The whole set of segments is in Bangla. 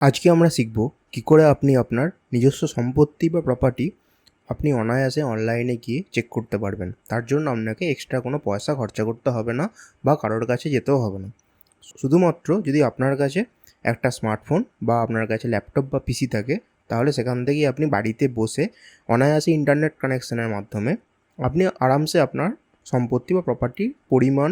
আজকে আমরা শিখব কী করে আপনি আপনার নিজস্ব সম্পত্তি বা প্রপার্টি আপনি অনায়াসে অনলাইনে গিয়ে চেক করতে পারবেন। তার জন্য আপনাকে এক্সট্রা কোনো পয়সা খরচা করতে হবে না বা কারোর কাছে যেতেও হবে না। শুধুমাত্র যদি আপনার কাছে একটা স্মার্টফোন বা আপনার কাছে ল্যাপটপ বা পিসি থাকে, তাহলে সেখান থেকেই আপনি বাড়িতে বসে অনায়াসে ইন্টারনেট কানেকশনের মাধ্যমে আপনি আরামসে আপনার সম্পত্তি বা প্রপার্টির পরিমাণ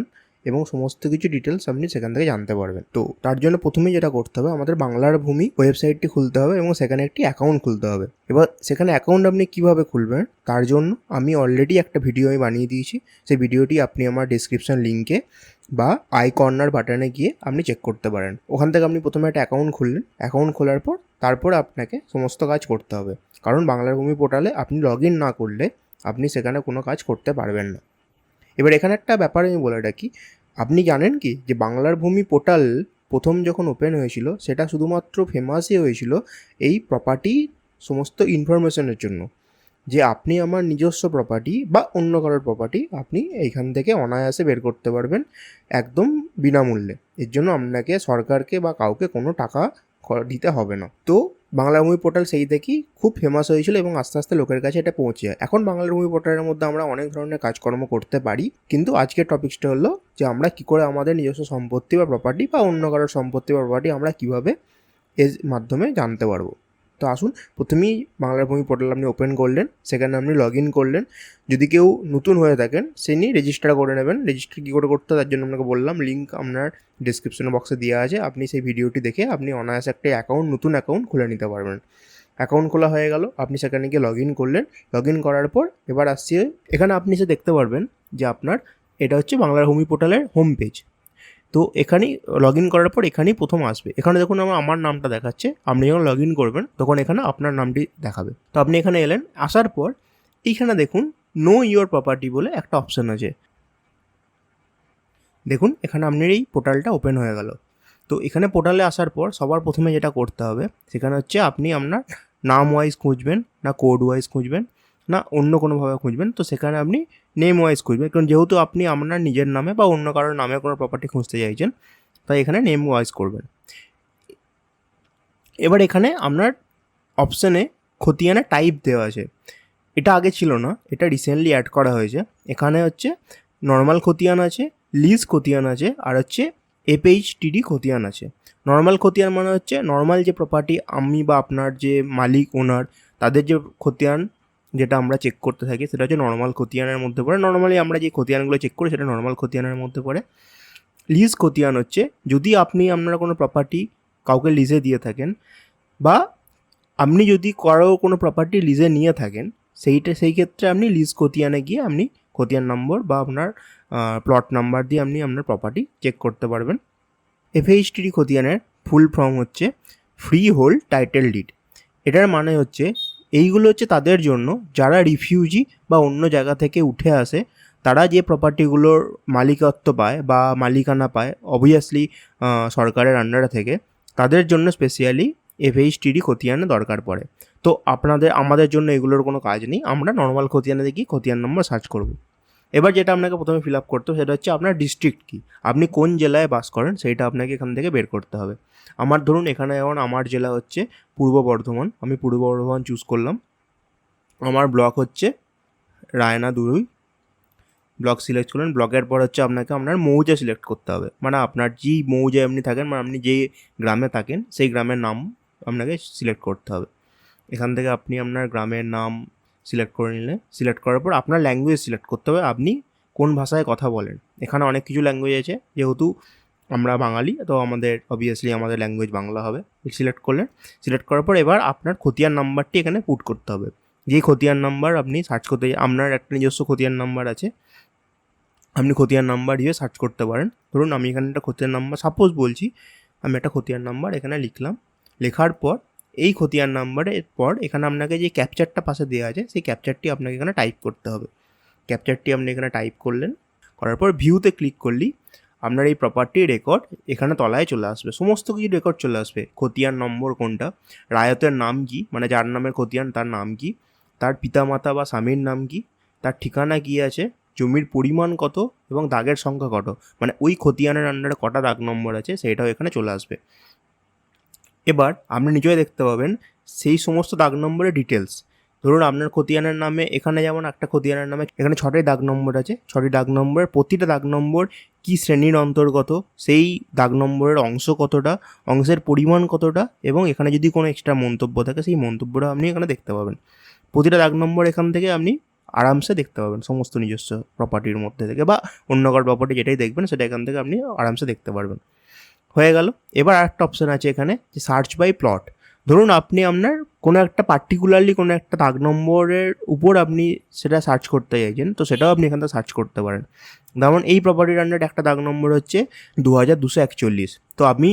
এবং সমস্ত কিছু ডিটেলস আপনি সেখান থেকে জানতে পারবেন। তো তার জন্য প্রথমেই যেটা করতে হবে, আমাদের বাংলার ভূমি ওয়েবসাইটটি খুলতে হবে এবং সেখানে একটি অ্যাকাউন্ট খুলতে হবে। এবার সেখানে অ্যাকাউন্ট আপনি কীভাবে খুলবেন, তার জন্য আমি অলরেডি একটা ভিডিও আমি বানিয়ে দিয়েছি। সেই ভিডিওটি আপনি আমার ডিসক্রিপশন লিঙ্কে বা আই কর্নার বাটনে গিয়ে আপনি চেক করতে পারেন। ওখান থেকে আপনি প্রথমে একটা অ্যাকাউন্ট খুললেন। অ্যাকাউন্ট খোলার পর তারপর আপনাকে সমস্ত কাজ করতে হবে। কারণ বাংলার ভূমি পোর্টালে আপনি লগ ইন না করলে আপনি সেখানে কোনো কাজ করতে পারবেন না। এবার এখানে একটা ব্যাপার আমি বলে রাখি আপনি জানেন কি যে বাংলার ভূমি পোর্টাল প্রথম যখন ওপেন হয়েছিল, সেটা শুধুমাত্র ফেমাসই হয়েছিল এই প্রপার্টি সমস্ত ইনফরমেশনের জন্য। যে আপনি আমার নিজস্ব প্রপার্টি বা অন্য কারোর প্রপার্টি আপনি এইখান থেকে অনায়াসে বের করতে পারবেন একদম বিনামূল্যে। এর জন্য আপনাকে সরকারকে বা কাউকে কোনো টাকা দিতে হবে না। তো বাংলা মুভি পোর্টাল সেই থেকেই খুব ফেমাস হয়েছিল এবং আস্তে আস্তে লোকের কাছে এটা পৌঁছে যায়। এখন বাংলা মুভি পোর্টালের মধ্যে আমরা অনেক ধরনের কাজকর্ম করতে পারি, কিন্তু আজকের টপিকসটা হলো যে আমরা কী করে আমাদের নিজস্ব সম্পত্তি বা প্রপার্টি বা অন্য কারোর সম্পত্তি বা প্রপার্টি আমরা কীভাবে এর মাধ্যমে জানতে পারব। তো আসুন, প্রথমেই বাংলার ভূমি পোর্টাল আপনি ওপেন করলেন, সেখানে আপনি লগ ইন করলেন। যদি কেউ নতুন হয়ে থাকেন সে নিয়ে রেজিস্টার করে নেবেন। রেজিস্টার কী করে করতে তার জন্য আপনাকে বললাম লিঙ্ক আপনার ডিসক্রিপশন বক্সে দেওয়া আছে। আপনি সেই ভিডিওটি দেখে আপনি অনায়াসে একটা অ্যাকাউন্ট নতুন অ্যাকাউন্ট খুলে নিতে পারবেন। অ্যাকাউন্ট খোলা হয়ে গেল, আপনি সেখানে গিয়ে লগ ইন করলেন। লগ ইন করার পর এবার আসছে, এখানে আপনি এসে দেখতে পারবেন যে আপনার এটা হচ্ছে বাংলার ভূমি পোর্টালের হোম পেজ তো এখানেই লগ ইন করার পর এখানেই প্রথম আসবে। এখানে দেখুন আমার আমার নামটা দেখাচ্ছে। আপনি যখন লগ ইন করবেন, তখন এখানে আপনার নামটি দেখাবে। তো আপনি এখানে এলেন, আসার পর এইখানে দেখুন নো ইয়োর প্রপার্টি বলে একটা অপশান আছে। দেখুন, এখানে আপনার এই পোর্টালটা ওপেন হয়ে গেল। তো এখানে পোর্টালে আসার পর সবার প্রথমে যেটা করতে হবে, সেখানে হচ্ছে আপনি আপনার নাম ওয়াইজ খুঁজবেন না কোড ওয়াইজ খুঁজবেন। না অন্য কোনোভাবে খুঁজবেন, তো সেখানে আপনি নেম ওয়াইজ খুঁজবেন। কারণ যেহেতু আপনি আপনার নিজের নামে বা অন্য কারোর নামে কোনো প্রপার্টি খুঁজতে চাইছেন, তাই এখানে নেম ওয়াইজ করবেন। এবার এখানে আপনার অপশানে খতিয়ানে টাইপ দেওয়া আছে। এটা আগে ছিল না, এটা রিসেন্টলি অ্যাড করা হয়েছে। এখানে হচ্ছে নর্মাল খতিয়ান আছে লিজ খতিয়ান আছে, আর হচ্ছে এপএইচটিডি খতিয়ান আছে। নর্মাল খতিয়ান মানে হচ্ছে নর্মাল যে প্রপার্টি আমি বা আপনার যে মালিক ওনার তাদের যে খতিয়ান যেটা আমরা চেক করতে থাকি, সেটা হচ্ছে নর্মাল খতিয়ানের মধ্যে পড়ে। নর্মালি আমরা যে খতিয়ানগুলো চেক করি, সেটা নর্মাল খতিয়ানের মধ্যে পড়ে। লিজ খতিয়ান হচ্ছে, যদি আপনি আপনারা কোনো প্রপার্টি কাউকে লিজে দিয়ে থাকেন বা আপনি যদি কারও কোনো প্রপার্টি লিজে নিয়ে থাকেন, সেইটা, সেই ক্ষেত্রে আপনি লিজ খতিয়ানে গিয়ে আপনি খতিয়ান নম্বর বা আপনার প্লট নাম্বার দিয়ে আপনি আপনার প্রপার্টি চেক করতে পারবেন। এফএইচটিডি খতিয়ানের ফুল ফর্ম হচ্ছে ফ্রি হোল্ড টাইটেল ডিড এটার মানে হচ্ছে এইগুলো হচ্ছে তাদের জন্য। যারা রিফিউজি বা অন্য জায়গা থেকে উঠে আসে, তারা যে প্রপার্টিগুলোর মালিকত্ব পায় বা মালিকানা পায় অবভিয়াসলি সরকারের আন্ডারে থেকে, তাদের জন্য স্পেশালি এফএইচটিডি খতিয়ানে দরকার পড়ে। তো আপনাদের, আমাদের জন্য এগুলোর কোনো কাজ নেই। আমরা নর্মাল খতিয়ানে দেখি, খতিয়ান নম্বর সার্চ করব। এবার যেটা আপনাকে প্রথমে ফিল আপ করতে হবে, সেটা হচ্ছে আপনার ডিস্ট্রিক্ট কী? আপনি কোন জেলায় বাস করেন সেইটা আপনাকে এখান থেকে বের করতে হবে। আমার ধরুন, এখানে যেমন আমার জেলা হচ্ছে পূর্ব বর্ধমান, আমি পূর্ব বর্ধমান চুজ করলাম। আমার ব্লক হচ্ছে রায়না দুরুই। ব্লক সিলেক্ট করলেন ব্লকের পর হচ্ছে আপনাকে আপনার মৌজা সিলেক্ট করতে হবে। মানে আপনার যেই মৌজায় আপনি থাকেন মানে আপনি যে গ্রামে থাকেন, সেই গ্রামের নাম আপনাকে সিলেক্ট করতে হবে। এখান থেকে আপনি আপনার গ্রামের নাম সিলেক্ট করে নিলে সিলেক্ট করার পর আপনার ল্যাঙ্গুয়েজ সিলেক্ট করতে হবে। আপনি কোন ভাষায় কথা বলেন। এখানে অনেক কিছু ল্যাঙ্গুয়েজ আছে। যেহেতু আমরা বাঙালি, তো আমাদের অবভিয়াসলি আমাদের ল্যাঙ্গুয়েজ বাংলা হবে। সিলেক্ট করলেন। সিলেক্ট করার পর এবার আপনার খতিয়ান নাম্বারটি এখানে পুট করতে হবে। যেই খতিয়ান নাম্বার আপনি সার্চ করতে আপনার একটা নিজস্ব খতিয়ান নাম্বার আছে। আপনি খতিয়ান নাম্বার দিয়ে সার্চ করতে পারেন। ধরুন আমি এখানে একটা খতিয়ান নাম্বার সাপোজ বলছি, আমি একটা খতিয়ান নাম্বার এখানে লিখলাম। লেখার পর এই খতিয়ান নাম্বারের পর এখানে আপনাকে যে ক্যাপচারটা পাশে দেওয়া আছে, সেই ক্যাপচারটি আপনাকে এখানে টাইপ করতে হবে। ক্যাপচারটি আপনি এখানে টাইপ করলেন, করার পর ভিউতে ক্লিক করলি, আপনার এই প্রপার্টি রেকর্ড এখানে তলায় চলে আসবে। সমস্ত কিছু রেকর্ড চলে আসবে। খতিয়ান নম্বর কোনটা? রায়তের নাম কি? মানে যার নামের খতিয়ান, তার নাম কি? তার পিতামাতা বা স্বামীর নাম কি? তার ঠিকানা কি আছে? জমির পরিমাণ কত? এবং দাগের সংখ্যা কত? মানে ওই খতিয়ানের আন্ডারে কটা দাগ নম্বর আছে, সেটাও এখানে চলে আসবে। এবার আপনি নিজেই দেখতে পাবেন সেই সমস্ত দাগ নম্বরের ডিটেলস ধরুন আপনার খতিয়ানের নামে এখানে যেমন একটা খতিয়ানের নামে এখানে ছটাই দাগ নম্বর আছে, ছটি দাগ নম্বরের প্রতিটা দাগ নম্বর কি শ্রেণির অন্তর্গত, সেই দাগ নম্বরের অংশ কতটা, অংশের পরিমাণ কতটা এবং এখানে যদি কোনো এক্সট্রা মন্তব্য থাকে সেই মন্তব্যটা আপনি এখানে দেখতে পাবেন। প্রতিটা দাগ নম্বর এখান থেকে আপনি আরামসে দেখতে পাবেন সমস্ত নিজস্ব প্রপার্টির মধ্যে থেকে বা অন্য কার প্রপার্টি যেটাই দেখবেন সেটা এখান থেকে আপনি আরামসে দেখতে পারবেন। হয়ে গেল। এবার আরেকটা অপশান আছে এখানে, যে সার্চ বাই প্লট ধরুন আপনি আপনার কোনো একটা পার্টিকুলারলি কোনো একটা দাগ নম্বরের উপর আপনি সেটা সার্চ করতে চাইছেন, তো সেটাও আপনি এখান থেকে সার্চ করতে পারেন। যেমন এই প্রপার্টির আন্ডারে একটা দাগ নম্বর হচ্ছে দু হাজার দুশো একচল্লিশ। তো আমি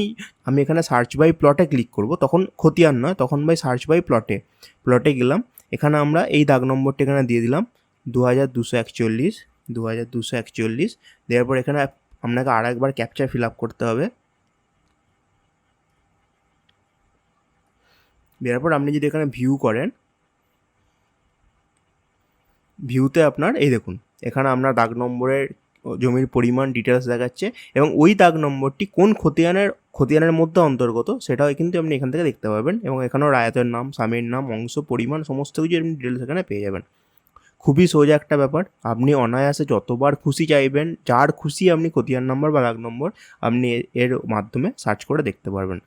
আমি এখানে সার্চ বাই প্লটে ক্লিক করব, তখন খতিয়ান নয়, তখন বাই সার্চ বাই প্লটে প্লটে গেলাম, এখানে আমরা এই দাগ নম্বরটি এখানে দিয়ে দিলাম দু হাজার দুশো একচল্লিশ দু হাজার দুশো একচল্লিশ। দেওয়ার পর এখানে আপনাকে আর একবার ক্যাপচার ফিল আপ করতে হবে। দেওয়ার পর আপনি যদি এখানে ভিউ করেন ভিউতে আপনার এই দেখুন, এখানে আপনার দাগ নম্বরের জমির পরিমাণ ডিটেলস দেখাচ্ছে এবং ওই দাগ নম্বরটি কোন খতিয়ানের খতিয়ানের মধ্যে অন্তর্গত সেটাও কিন্তু আপনি এখান থেকে দেখতে পাবেন এবং এখানেও রায়তের নাম, স্বামীর নাম, অংশ, পরিমাণ, সমস্ত কিছু আপনি ডিটেলস এখানে পেয়ে যাবেন। খুবই সোজা একটা ব্যাপার, আপনি অনায়াসে যতবার খুশি চাইবেন, যার খুশি আপনি খতিয়ান নম্বর বা দাগ নম্বর আপনি এর মাধ্যমে সার্চ করে দেখতে পারবেন।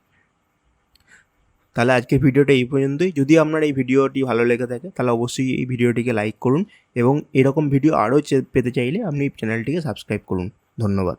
তাহলে আজকের ভিডিওটা এই পর্যন্তই। যদি আপনার এই ভিডিওটি ভালো লেগে থাকে, তাহলে অবশ্যই এই ভিডিওটিকে লাইক করুন এবং এরকম ভিডিও আরও পেতে চাইলে আপনি চ্যানেলটিকে সাবস্ক্রাইব করুন। ধন্যবাদ।